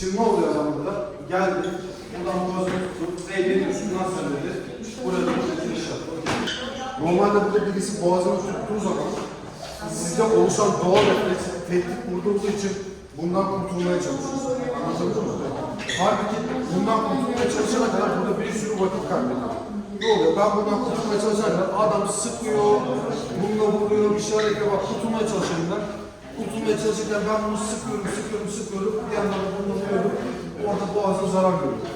Şimdi ne oluyor adam burada? Geldi, buradan boğazını tutup eğleniyor, şundan söylenir. Burada bir şey iş yapıyor. Normalde burada birisi boğazını tuttuğu zaman sizde oluşan doğal refleks tehdit vurduğu için bundan kurtulmaya çalışıyorsunuz. Anladınız mı? Halbuki bundan kurtulmaya çalışana kadar burada bir sürü vakit kaybediyor. Ne oluyor? Ben buradan kurtulmaya çalışana kadar adam sıkıyor, bununla vuruyor, bir şeyler yapıyor. Bak kurtulmaya çalışanlar Kurtulmaya çalışırken ben bunu sıkıyorum, sıkıyorum, sıkıyorum. Bir yandan vuruyorum. Orada boğazına zarar görüyor.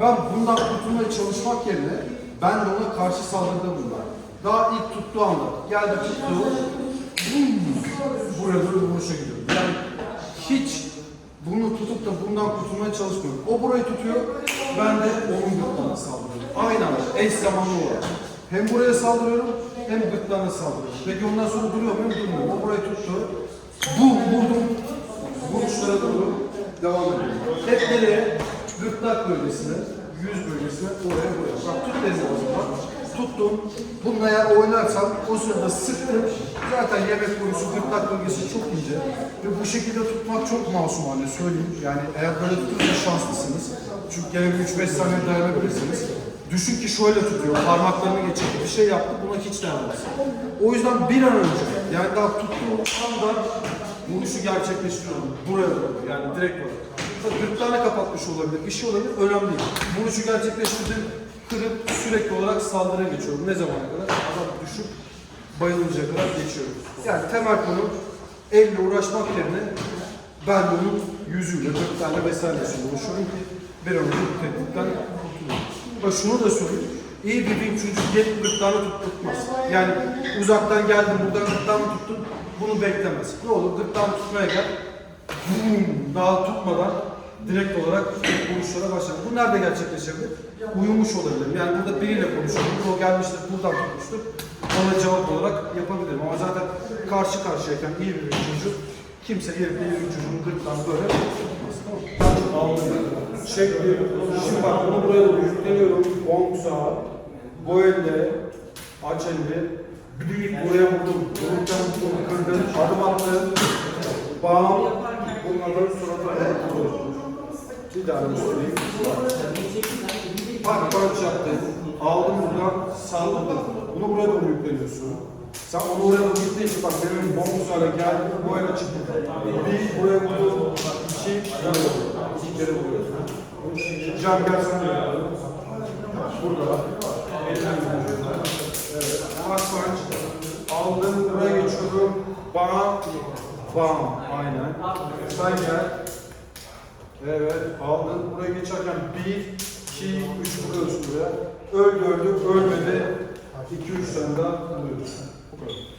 Ben bundan kurtulmaya çalışmak yerine ben de ona karşı saldırıda bulundum. Daha ilk tuttuğu anda geldi tuttu. Buraya doğru vuruşa gidiyor. Yani hiç bunu tutup da bundan kurtulmaya çalışmıyorum. O burayı tutuyor, ben de onun gırtlağına saldırıyorum. Aynı eş zamanlı olarak. Hem buraya saldırıyorum, hem gırtlağına saldırıyorum. Peki ondan sonra duruyor muyum? Durmuyorum. O burayı tuttu. Bum, vurdum. Vuruşlara doğru devam ediyorum. Hep nereye? Gırtlak bölgesine, yüz bölgesine, oraya buraya. Bak tut elini o zaman. Tuttum. Bununla eğer oynarsam o sırada sıktım. Zaten yemek borusu gırtlak bölgesi çok ince. Ve bu şekilde tutmak çok masumane söyleyeyim. Yani eğer böyle tutunca şanslısınız. Çünkü gene bir 3-5 saniye dayanabilirsiniz. Düşün ki şöyle tutuyor, parmaklarını geçirdi, bir şey yaptı, buna hiç dayanamaz. O yüzden bir an önce, yani daha tuttuğum anda vuruşu gerçekleştiriyorum. Buraya doğru, yani direkt olarak. Gırtlağını kapatmış olabilir, bir şey olabilir, önemli değil. Vuruşu gerçekleştirdim, kırıp sürekli olarak saldırıya geçiyorum. Ne zamana kadar? Adam düşüp bayılıncaya kadar geçiyorum. Yani temel konu elle uğraşmak yerine ben de onun yüzüyle, gırtlağıyla vesairesiyle uğraşıyorum ki bir an önce bu tehditten kurtulayım. Bak şunu da söyleyeyim. İyi bir ring çocuk gelip gırtlağını tutmaz. Yani uzaktan geldim buradan gırtlağını tuttun, bunu beklemez. Ne olur gırtlağını tutmaya gel, daha tutmadan direkt olarak vuruşlara başlar. Bu nerede gerçekleşebilir? Uyumuş olabilir. Yani burada biriyle konuşuyorum. O gelmiştir, buradan tutmuştur. Ona cevap olarak yapabilirim. Ama zaten karşı karşıyayken iyi bir oyuncu kimse gelip iyi bir oyuncunun gırtlağını böyle mı? Şekli. Şimdi bak bunu buraya doğru yükleniyorum. Gong sağa. Bu elle. Aç. Bir buraya vurdum. Vururken bunu kırdım. Adım attım. Bağım. Bunlardan suratına vurdum. Bir daha göstereyim. Bak punch yaptın. Aldım buradan saldırdım. Bunu buraya doğru yükleniyorsun. Sen onu oraya için bak benim bonus hale geldi. Bu ele çıktı. Bir buraya vurdum. İki buraya vurdum. İki kere vuruyorsun. Can gel sen de. Burada. Vuruyorsun. Evet. Punch. Aldım buraya geçiyorum. Bam. Bam. Aynen. Sen gel. Evet, aldın. Buraya geçerken bir, iki, üç vuruyorsun buraya. Öldü öldü, ölmedi. İki, üç tane daha vuruyorsun. Bu kadar.